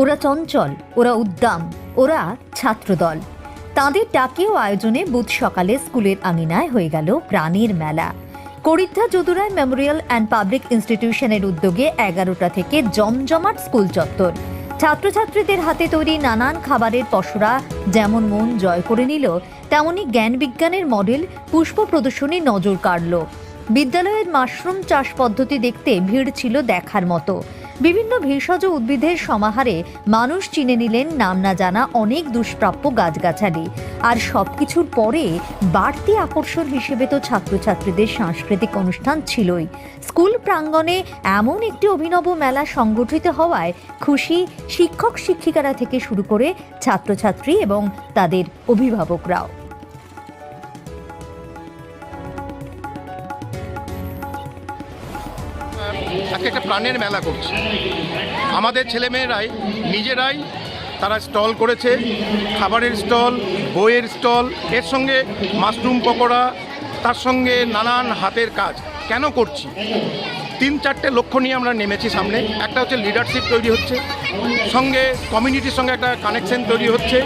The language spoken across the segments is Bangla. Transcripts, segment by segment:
ওরা চঞ্চল, ওরা উদ্দাম, ওরা ছাত্রদল। তাঁদের ডাকেও আয়োজনে বুধ সকালে স্কুলের আঙিনায় হয়ে গেল প্রাণের মেলা। করিদ্ধা যদুরায় মেমোরিয়াল অ্যান্ড পাবলিক ইনস্টিটিউশনের উদ্যোগে এগারোটা থেকে জমজমাট স্কুল চত্বর। ছাত্রছাত্রীদের হাতে তৈরি নানান খাবারের পশরা যেমন মন জয় করে নিল, তেমনি জ্ঞান বিজ্ঞানের মডেল পুষ্প প্রদর্শনী নজর কাড়ল। বিদ্যালয়ের মাশরুম চাষ পদ্ধতি দেখতে ভিড় ছিল দেখার মতো। বিভিন্ন ভেষজ উদ্ভিদের সমাহারে মানুষ চিনে নিলেন নাম না জানা অনেক দুষ্প্রাপ্য গাছগাছালি। আর সবকিছুর পরে বাড়তি আকর্ষণ হিসেবে তো ছাত্রছাত্রীদের সাংস্কৃতিক অনুষ্ঠান ছিলই। স্কুল প্রাঙ্গণে এমন একটি অভিনব মেলা সংগঠিত হওয়ায় খুশি শিক্ষক শিক্ষিকারা থেকে শুরু করে ছাত্রছাত্রী এবং তাদের অভিভাবকরাও। আজকে একটা প্রাণের মেলা করছে। আমাদের ছেলেমেয়েরাই, নিজেরাই তারা স্টল করেছে, খাবারের স্টল, বইয়ের স্টল, এর সঙ্গে মাশরুম পকোড়া, তার সঙ্গে নানান হাতের কাজ। কেন করছি? তিন চারটে লক্ষ্য নিয়ে আমরা নেমেছি সামনে। একটা হচ্ছে লিডারশিপ তৈরি হচ্ছে, সঙ্গে কমিউনিটির সঙ্গে একটা কানেকশন তৈরি হচ্ছে,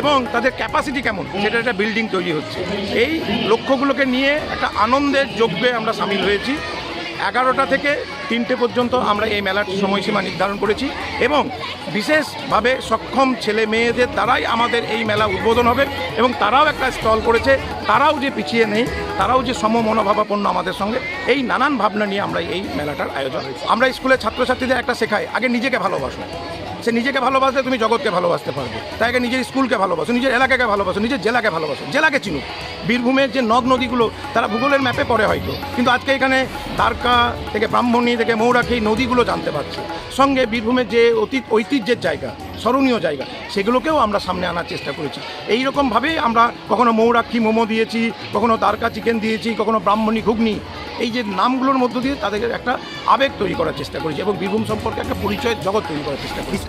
এবং তাদের ক্যাপাসিটি কেমন? সেটা একটা বিল্ডিং তৈরি হচ্ছে। এই লক্ষ্যগুলোকে নিয়ে একটা আনন্দের যজ্ঞে আমরা সামিল হয়েছি। এগারোটা থেকে তিনটে পর্যন্ত আমরা এই মেলার সময়সীমা নির্ধারণ করেছি এবং বিশেষভাবে সক্ষম ছেলে মেয়েদের দ্বারাই আমাদের এই মেলা উদ্বোধন হবে এবং তারাও একটা স্টল করেছে, তারাও যে পিছিয়ে নেই, তারাও যে সম মনোভাবাপন্ন আমাদের সঙ্গে, এই নানান ভাবনা নিয়ে আমরা এই মেলাটার আয়োজন আমরা স্কুলের ছাত্রছাত্রীদের একটা শেখাই, আগে নিজেকে ভালোবাসো। সে নিজেকে ভালোবাসলে তুমি জগৎকে ভালোবাসতে পারবে। তাই আগে নিজের স্কুলকে ভালোবাসো, নিজের এলাকাকে ভালোবাসো, নিজের জেলাকে ভালোবাসো, জেলাকে চিনুক বীরভূমের যে নদ নদীগুলো তারা ভূগোলের ম্যাপে পড়ে হয়তো। কিন্তু আজকে এখানে দ্বারকা থেকে ব্রাহ্মণী থেকে মৌরাখি নদীগুলো জানতে পারছে। সঙ্গে বীরভূমের যে অতীত, ঐতিহ্যের জায়গা, স্মরণীয় জায়গা, সেগুলোকেও আমরা সামনে আনার চেষ্টা করেছি। এই রকমভাবেই আমরা কখনো মৌরাক্ষী মোমো দিয়েছি, কখনো দ্বারকা চিকেন দিয়েছি, কখনো ব্রাহ্মণী ঘুগনি এই যে নামগুলোর মধ্য দিয়ে তাদের একটা আবেগ তৈরি করার চেষ্টা করেছি এবং বীরভূম সম্পর্কে একটা পরিচয়ের জগৎ তৈরি করার চেষ্টা করেছি।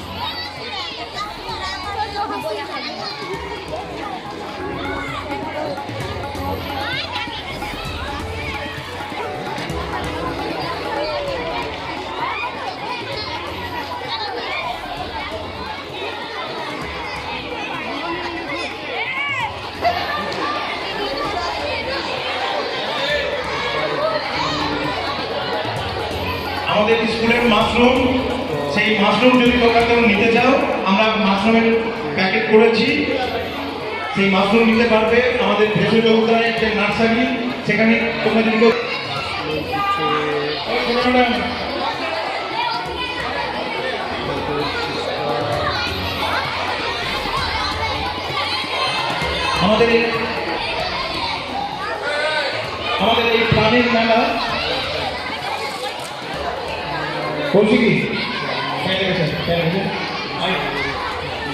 আমাদের স্কুলের মাশরুম, সেই মাশরুম যদি তোমরা কেউ নিতে চাও, আমরা মাশরুমের প্যাকেট করেছি। সেই মাশরুম নিতে পারবে আমাদের ভেষজ উদ্যানের যে নার্সারি, সেখানে তোমরা যদি আমাদের আমাদের এই প্রাণীর মেলা বলছি কি?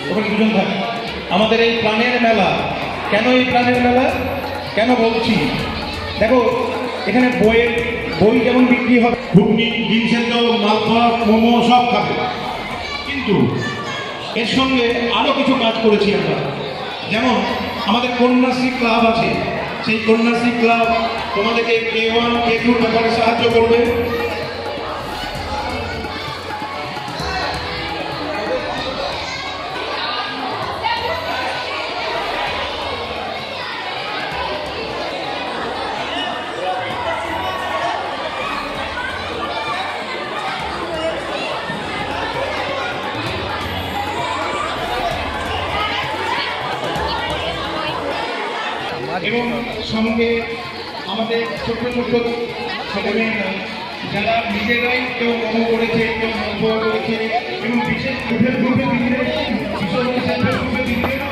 ওখানে দুজন থাক। আমাদের এই প্রাণের মেলা। কেন এই প্রাণের মেলা? কেন বলছি? দেখো এখানে বইয়ের বই যেমন বিক্রি হবে ঘুগনি ডিম সেদ্ধ মালপোয়া মোমো সব খাবে। কিন্তু এর সঙ্গে আরও কিছু কাজ করেছি আমরা। যেমন আমাদের কন্যাশ্রী ক্লাব আছে। সেই কন্যাশ্রী ক্লাব তোমাদেরকে কে ওয়ান কে টুর ব্যাপারে সাহায্য করবে। এবং সঙ্গে আমাদের ছোট্ট ছোট্ট ছেলেমেয়েরা যারা নিজেরাই কেউ মোমো করেছে, কেউ মন্তব্য করেছে, এবং বিশেষ গ্রুপের গ্রুপে দিচ্ছে বিশেষ গ্রুপে দিচ্ছে